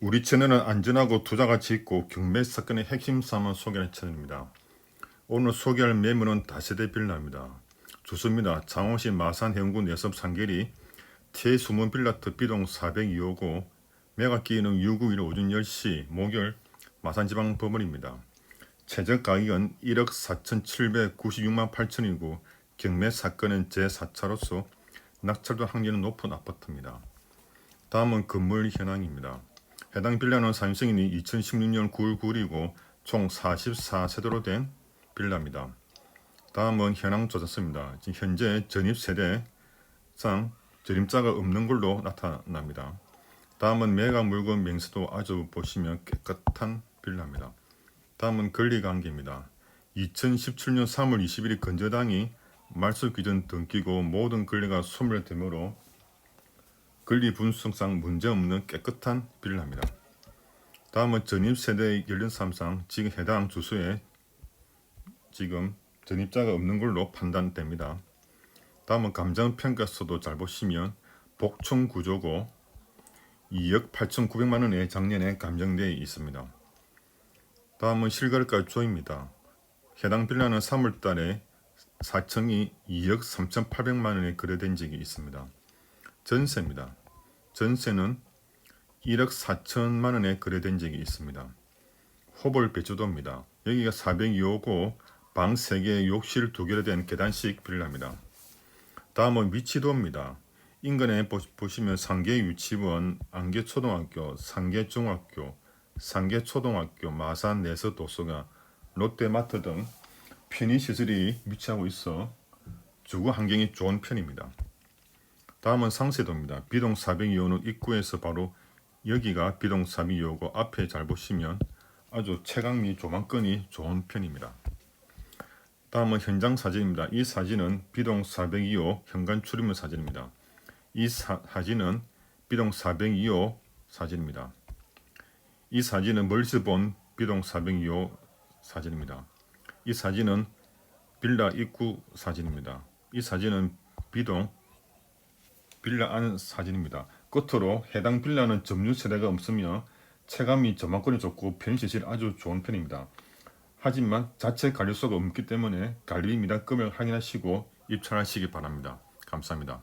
우리 채널은 안전하고 투자 가치 있고 경매 사건의 핵심 사항을 소개하는 채널입니다. 오늘 소개할 매물은 다세대 빌라입니다. 좋습니다. 장원시 마산 해운군 예섭 상계리 T수문 빌라트 B동 402호고 매각 기일은 691 오전 10시 목요일 마산지방법원입니다. 최저 가격은 1억 4,796만 8천이고 경매 사건은 제4차로서 낙찰도 확률이 높은 아파트입니다. 다음은 건물 현황입니다. 해당 빌라는 산성인이 2016년 9월 9일이고 총 44세대로 된 빌라입니다. 다음은 현황 조사서입니다. 지금 현재 전입 세대상 저림자가 없는 걸로 나타납니다. 다음은 매각 물건 명세도 아주 보시면 깨끗한 빌라입니다. 다음은 권리관계입니다. 2017년 3월 21일 건저당이 말소 기준 등기고 모든 권리가 소멸되므로 권리 분석상 문제없는 깨끗한 빌라입니다. 다음은 전입 세대 연령 삼상 지금 해당 주소에 지금 전입자가 없는 걸로 판단됩니다. 다음은 감정 평가서도 잘 보시면 복층 구조고 2억 8,900만 원에 작년에 감정되어 있습니다. 다음은 실거래가 조입니다. 해당 빌라는 3월 달에 4층이 2억 3,800만 원에 거래된 적이 있습니다. 전세입니다. 전세는 1억 4천만 원에 거래된 적이 있습니다. 호벌 배주도입니다. 여기가 402호고 방 3개, 욕실 2개로 된 계단식 빌라입니다. 다음은 위치도입니다. 인근에 보- 보시면 상계 유치원, 안계초등학교, 상계중학교, 상계초등학교, 마산 내서 도서관, 롯데마트 등 편의 시설이 위치하고 있어 주거 환경이 좋은 편입니다. 다음은 상세도입니다. 비동 402호는 입구에서 바로 여기가 비동 402호고 앞에 잘 보시면 아주 채광미 조망권이 좋은 편입니다. 다음은 현장 사진입니다. 이 사진은 비동 402호 현관 출입문 사진입니다. 이 사, 사진은 비동 402호 사진입니다. 이 사진은 멀리서 본 비동 402호 사진입니다. 이 사진은 빌라 입구 사진입니다. 이 사진은 비동 빌라 안 사진입니다. 끝으로 해당 빌라는 점유 세대가 없으며 체감이 저만권이 좋고 편의시설이 아주 좋은 편입니다. 하지만 자체 관리소가 없기 때문에 관리 미납금을 확인하시고 입찰하시기 바랍니다. 감사합니다.